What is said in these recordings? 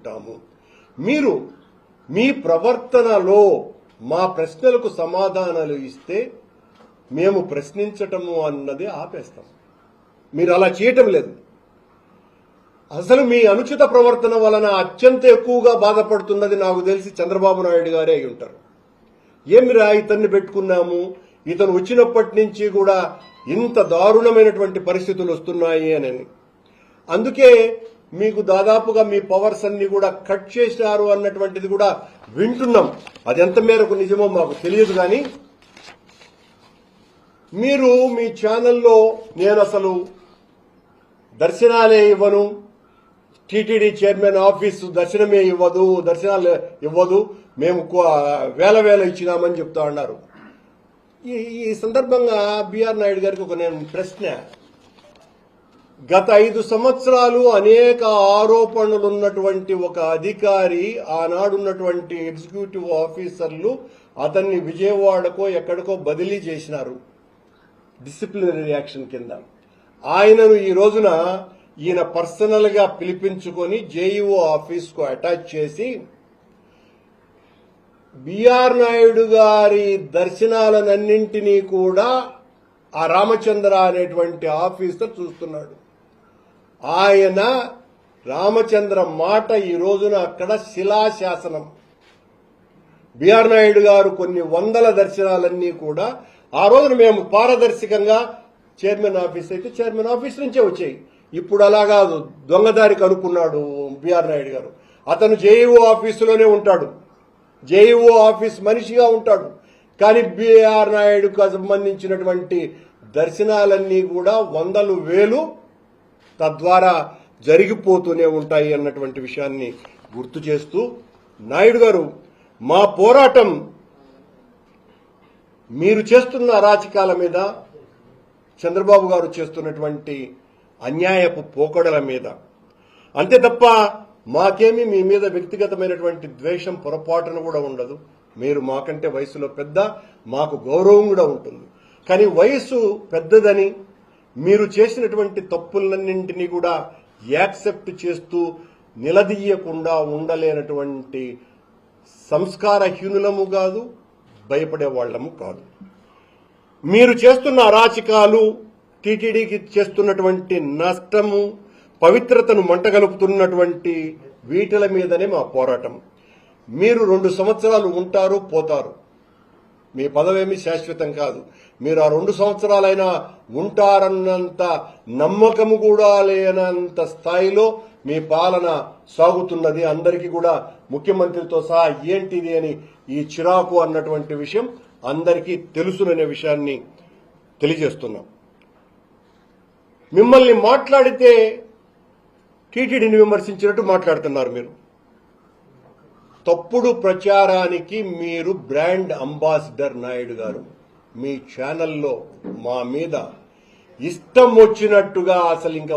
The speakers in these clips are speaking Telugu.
ఉంటాము మీరు మీ ప్రవర్తనలో మా ప్రశ్నలకు సమాధానాలు ఇస్తే మేము ప్రశ్నించటము అన్నది ఆపేస్తాం. మీరు అలా చేయటం లేదు. అసలు మీ అనుచిత ప్రవర్తన వలన అత్యంత ఎక్కువగా బాధపడుతున్నది నాకు తెలిసి చంద్రబాబు నాయుడు గారే అయి ఉంటారు. ఏమిరా ఇతన్ని పెట్టుకున్నాము? ఇతను వచ్చినప్పటి నుంచి కూడా ఇంత దారుణమైనటువంటి పరిస్థితులు వస్తున్నాయి అని. అందుకే మీకు దాదాపుగా మీ పవర్స్ అన్ని కూడా కట్ చేసినారు అన్నటువంటిది కూడా వింటున్నాం. అది ఎంత మేరకు నిజమో మాకు తెలియదు కానీ మీరు మీ ఛానల్లో నేను అసలు దర్శనాలే ఇవ్వను. టీటీడీ చైర్మన్ ఆఫీసు దర్శనమే ఇవ్వదు దర్శనాలు ఇవ్వదు. మేము కో- వేల వేల ఇచ్చినామని చెప్తా ఉన్నారు. ఈ ఈ సందర్భంగా బిఆర్ నాయుడు గారికి ఒక నేను ప్రశ్న. గత ఐదు సంవత్సరాలు అనేక ఆరోపణలు ఉన్నటువంటి ఒక అధికారి ఆనాడున్నటువంటి ఎగ్జిక్యూటివ్ ఆఫీసర్లు అతన్ని విజయవాడకో ఎక్కడికో బదిలీ చేసినారు. డిసిప్లినరీ యాక్షన్ కింద. ఆయనను ఈ రోజున ఈయన పర్సనల్గా పిలిపించుకొని జేఈఓ ఆఫీస్కు అటాచ్ చేసి బిఆర్ నాయుడు గారి దర్శనాలనన్నింటినీ కూడా ఆ రామచంద్ర అనేటువంటి ఆఫీసర్ చూస్తున్నాడు. ఆయన రామచంద్ర మాట ఈ రోజున అక్కడ శిలాశాసనం. బిఆర్ నాయుడు గారు కొన్ని వందల దర్శనాలన్నీ కూడా ఆ రోజున మేము పారదర్శకంగా చైర్మన్ ఆఫీస్ అయితే చైర్మన్ ఆఫీస్ నుంచే వచ్చాయి. ఇప్పుడు అలా కాదు. దొంగదారికి అనుకున్నాడు బిఆర్ నాయుడు గారు. అతను జేఈఓ ఆఫీసులోనే ఉంటాడు. జేఈఓ ఆఫీస్ మనిషిగా ఉంటాడు. కానీ బిఆర్ నాయుడుకు సంబంధించినటువంటి దర్శనాలన్నీ కూడా వందలు వేలు తద్వారా జరిగిపోతూనే ఉంటాయి అన్నటువంటి విషయాన్ని గుర్తు చేస్తూ నాయుడు గారు మా పోరాటం మీరు చేస్తున్న అరాచకాల మీద చంద్రబాబు గారు చేస్తున్నటువంటి అన్యాయపు పోకడల మీద. అంతే తప్ప మాకేమీ మీ మీద వ్యక్తిగతమైనటువంటి ద్వేషం పొరపాటును కూడా ఉండదు. మీరు మాకంటే వయసులో పెద్ద మాకు గౌరవం కూడా ఉంటుంది. కానీ వయసు పెద్దదని మీరు చేసినటువంటి తప్పులన్నింటినీ కూడా యాక్సెప్ట్ చేస్తూ నిలదీయకుండా ఉండలేనటువంటి సంస్కారహీనులము కాదు భయపడే వాళ్ళము కాదు. మీరు చేస్తున్న అరాచకాలు టీటీడీకి చేస్తున్నటువంటి నష్టము పవిత్రతను మంటగలుపుతున్నటువంటి వీటిల మీదనే మా పోరాటం. మీరు రెండు సంవత్సరాలు ఉంటారు పోతారు. మీ పదవేమి శాశ్వతం కాదు. మీరు ఆ రెండు సంవత్సరాలైనా ఉంటారన్నంత నమ్మకము కూడా లేనంత స్థాయిలో మీ పాలన సాగుతున్నది. అందరికీ కూడా ముఖ్యమంత్రితో సహా ఏంటిది అని ఈ చిరాకు అన్నటువంటి విషయం అందరికీ తెలుసుననే విషయాన్ని తెలియజేస్తున్నాం. మిమ్మల్ని మాట్లాడితే టీటీడీని విమర్శించినట్టు మాట్లాడుతున్నారు మీరు. తప్పుడు ప్రచారానికి మీరు బ్రాండ్ అంబాసిడర్ నాయుడు గారు. మీ ఛానల్లో మా మీద ఇష్టం వచ్చినట్టుగా అసలు ఇంకా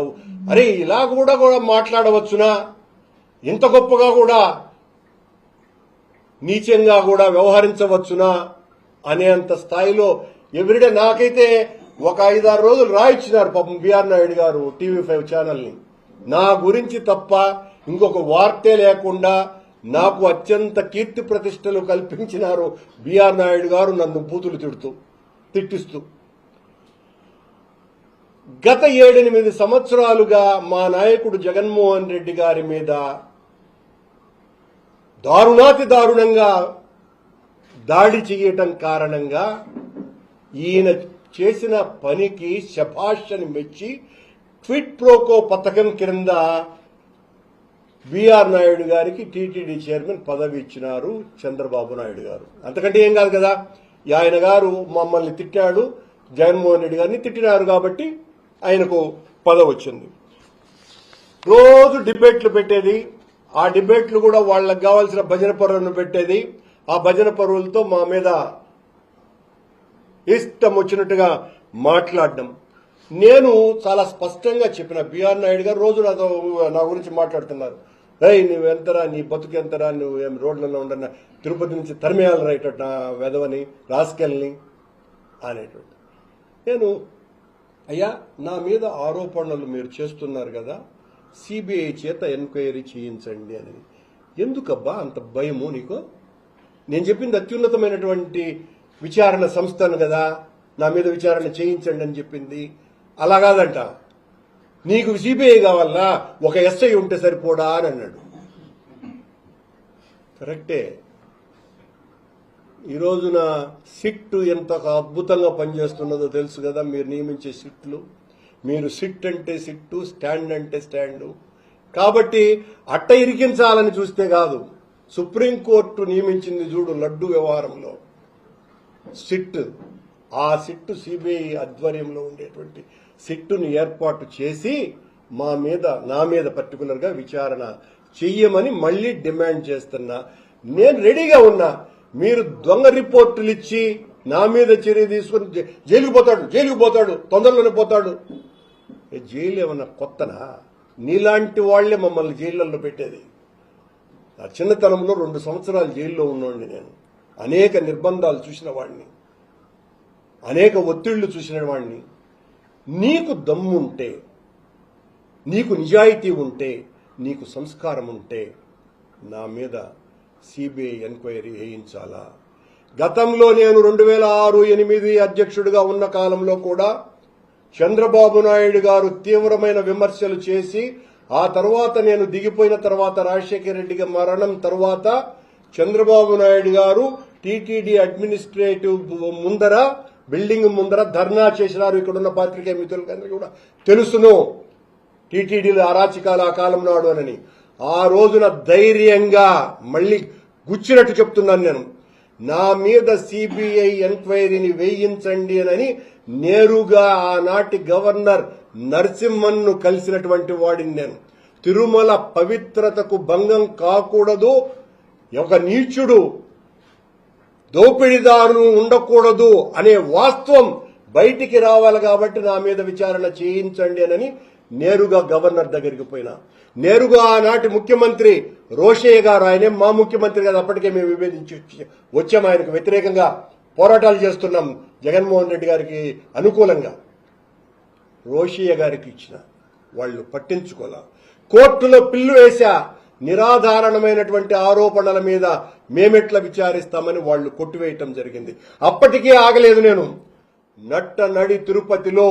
అరే ఇలా కూడా కూడా మాట్లాడవచ్చునా? ఇంత గొప్పగా కూడా నీచంగా కూడా వ్యవహరించవచ్చునా? అనేంత స్థాయిలో ఎవ్రీడే నాకైతే ఒక ఐదారు రోజులు రాయిచ్చినారు పాపం బిఆర్ నాయుడు గారు టీవీ ఫైవ్ ఛానల్ని. నా గురించి తప్ప ఇంకొక వార్తే లేకుండా నాకు అత్యంత కీర్తి ప్రతిష్టలు కల్పించినారు బిఆర్ నాయుడు గారు నన్ను బూతులు తిడుతూ తిట్టిస్తూ. గత ఏడెనిమిది సంవత్సరాలుగా మా నాయకుడు జగన్మోహన్ రెడ్డి గారి మీద దారుణాతి దారుణంగా దాడి చేయటం కారణంగా ఈయన చేసిన పనికి శభాష్ అని మెచ్చి క్విట్ ప్రోకో పథకం క్రింద బిఆర్ నాయుడు గారికి టీటీడీ చైర్మన్ పదవి ఇచ్చినారు చంద్రబాబు నాయుడు గారు. అంతకంటే ఏం కాదు కదా? ఆయన గారు మమ్మల్ని తిట్టాడు జగన్మోహన్ రెడ్డి గారిని తిట్టినారు కాబట్టి ఆయనకు పదవి వచ్చింది. రోజు డిబేట్లు పెట్టేది ఆ డిబేట్లు కూడా వాళ్ళకి కావాల్సిన భజన పరులను పెట్టేది ఆ భజన పరువులతో మా మీద ఇష్టం వచ్చినట్టుగా మాట్లాడడం. నేను చాలా స్పష్టంగా చెప్పిన బిఆర్ నాయుడు గారు రోజు నాతో నా గురించి మాట్లాడుతున్నారు. ఏయ్ నువ్వు ఎంతరా నీ బతుకు ఎంతరా నువ్వు ఏం రోడ్లలో ఉండన్న తిరుపతి నుంచి తరిమేయాలి రైట్ నా వెధవని రాసుకెళ్ళని అనేటువంటి. నేను అయ్యా నా మీద ఆరోపణలు మీరు చేస్తున్నారు కదా సిబిఐ చేత ఎంక్వైరీ చేయించండి అని. ఎందుకబ్బా అంత భయము నీకు? నేను చెప్పింది అత్యున్నతమైనటువంటి విచారణ సంస్థను కదా నా మీద విచారణ చేయించండి అని చెప్పింది. అలా కాదంట. నీకు సిబిఐ కావాలా ఒక ఎస్ఐ ఉంటే సరిపోడా అని అన్నాడు. కరెక్టే. ఈ రోజున సిట్ ఎంత అద్భుతంగా పనిచేస్తున్నదో తెలుసు కదా మీరు నియమించే సిట్లు. మీరు సిట్ అంటే సిట్టు స్టాండ్ అంటే స్టాండు. కాబట్టి అట్ట ఇరికించాలని చూస్తే కాదు సుప్రీంకోర్టు నియమించింది చూడు లడ్డు వ్యవహారంలో. సిట్ ఆ సిట్టు సిబిఐ ఆధ్వర్యంలో ఉండేటువంటి సిట్టును ఏర్పాటు చేసి మా మీద నా మీద పర్టికులర్గా విచారణ చెయ్యమని మళ్ళీ డిమాండ్ చేస్తున్నా. నేను రెడీగా ఉన్నా. మీరు దొంగ రిపోర్టులు ఇచ్చి నా మీద చర్య తీసుకుని జైలుకు పోతాడు జైలుకు పోతాడు తొందరలోనే పోతాడు. ఏ జైలు ఏమన్నా కొత్తనా? నీలాంటి వాళ్ళే మమ్మల్ని జైళ్ళల్లో పెట్టేది. నా చిన్నతనంలో రెండు సంవత్సరాలు జైల్లో ఉన్నోడిని నేను. అనేక నిర్బంధాలు చూసిన వాడిని. అనేక ఒత్తిళ్ళు చూసిన వాడిని. నీకు దమ్ముంటే నీకు నిజాయితీ ఉంటే నీకు సంస్కారం ఉంటే నా మీద సిబిఐ ఎంక్వైరీ వేయించాలా? గతంలో నేను రెండు వేల ఆరు ఎనిమిది అధ్యక్షుడిగా ఉన్న కాలంలో కూడా చంద్రబాబు నాయుడు గారు తీవ్రమైన విమర్శలు చేసి ఆ తర్వాత నేను దిగిపోయిన తర్వాత రాజశేఖర రెడ్డికి మరణం తర్వాత చంద్రబాబు నాయుడు గారు టీటీడీ అడ్మినిస్ట్రేటివ్ ముందర బిల్డింగ్ ముందర ధర్నా చేసినారు ఇక్కడ ఉన్న పాత్రికేయ మిత్రులకందరికీ కూడా. తెలుసును. టీటీడీలు అరాచకాలు ఆ కాలం నాడు అని ఆ రోజున ధైర్యంగా మళ్ళీ గుచ్చినట్టు చెప్తున్నాను నేను. నా మీద సిబిఐ ఎంక్వైరీని వేయించండి అని నేరుగా ఆనాటి గవర్నర్ నరసింహన్ను కలిసినటువంటి వాడిని నేను. తిరుమల పవిత్రతకు భంగం కాకూడదు. ఒక నీచుడు దోపిడీదారులు ఉండకూడదు అనే వాస్తవం బయటికి రావాలి కాబట్టి నా మీద విచారణ చేయించండి అని నేరుగా గవర్నర్ దగ్గరికి పోయినా. నేరుగా ఆనాటి ముఖ్యమంత్రి రోషయ్య గారు ఆయనే మా ముఖ్యమంత్రి గారు అప్పటికే మేము విభేదించి వచ్చి- వచ్చాము ఆయనకు వ్యతిరేకంగా పోరాటాలు చేస్తున్నాం జగన్మోహన్ రెడ్డి గారికి అనుకూలంగా. రోషయ్య గారికి ఇచ్చిన వాళ్ళు పట్టించుకోలే. కోర్టులో పిల్లు వేశా. నిరాధారణమైనటువంటి ఆరోపణల మీద మేమెట్లా విచారిస్తామని వాళ్ళు కొట్టివేయటం జరిగింది. అప్పటికీ ఆగలేదు నేను. నట్ట నడి తిరుపతిలో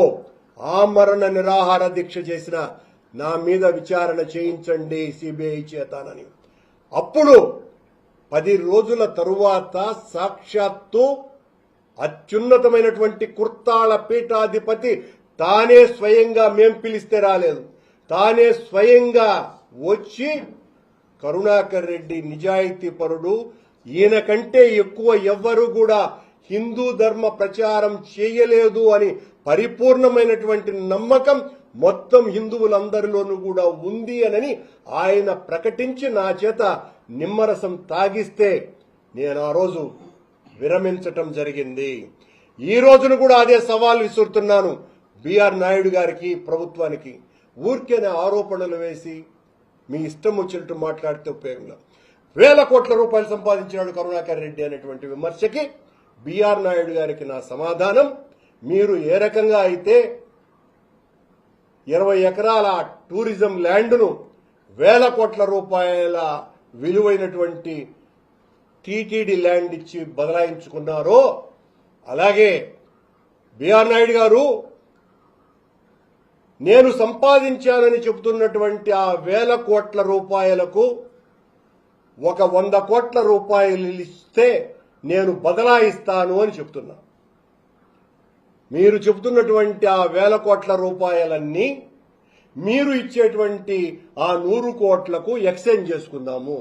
ఆమరణ నిరాహార దీక్ష చేసిన నా మీద విచారణ చేయించండి సిబిఐ చేతానని. అప్పుడు పది రోజుల తరువాత సాక్షాత్తు అత్యున్నతమైనటువంటి కుర్తాళ పీఠాధిపతి తానే స్వయంగా మేం పిలిస్తే రాలేదు. తానే స్వయంగా వచ్చి కరుణాకర్ రెడ్డి నిజాయితీ పరుడు. ఈయన కంటే ఎక్కువ ఎవ్వరూ కూడా హిందూ ధర్మ ప్రచారం చేయలేదు అని పరిపూర్ణమైనటువంటి నమ్మకం మొత్తం హిందువులందరిలోనూ కూడా ఉంది అని ఆయన ప్రకటించి నా చేత నిమ్మరసం తాగిస్తే నేను ఆ రోజు విరమించటం జరిగింది. ఈ రోజును కూడా అదే సవాల్ విసురుతున్నాను. బిఆర్ నాయుడు గారికి ప్రభుత్వానికి ఊరికేనే ఆరోపణలు వేసి మీ ఇష్టం వచ్చినట్టు మాట్లాడితే ఉపయోగంలో. వేల కోట్ల రూపాయలు సంపాదించినాడు కరుణాకర్ రెడ్డి అనేటువంటి విమర్శకి బీఆర్ నాయుడు గారికి నా సమాధానం. మీరు ఏ రకంగా అయితే ఇరవై ఎకరాల టూరిజం ల్యాండ్ను వేల కోట్ల రూపాయల విలువైనటువంటి టీటీడీ ల్యాండ్ ఇచ్చి బదలాయించుకున్నారో అలాగే బీఆర్ నాయుడు గారు నేను సంపాదించానని చెబుతున్నటువంటి ఆ వేల కోట్ల రూపాయలకు ఒక వంద కోట్ల రూపాయలు ఇస్తే నేను బదలాయిస్తాను అని చెప్తున్నా మీరు చెబుతున్నటువంటి ఆ వేల కోట్ల రూపాయలన్నీ మీరు ఇచ్చేటువంటి ఆ నూరు కోట్లకు ఎక్స్చేంజ్ చేసుకుందాము.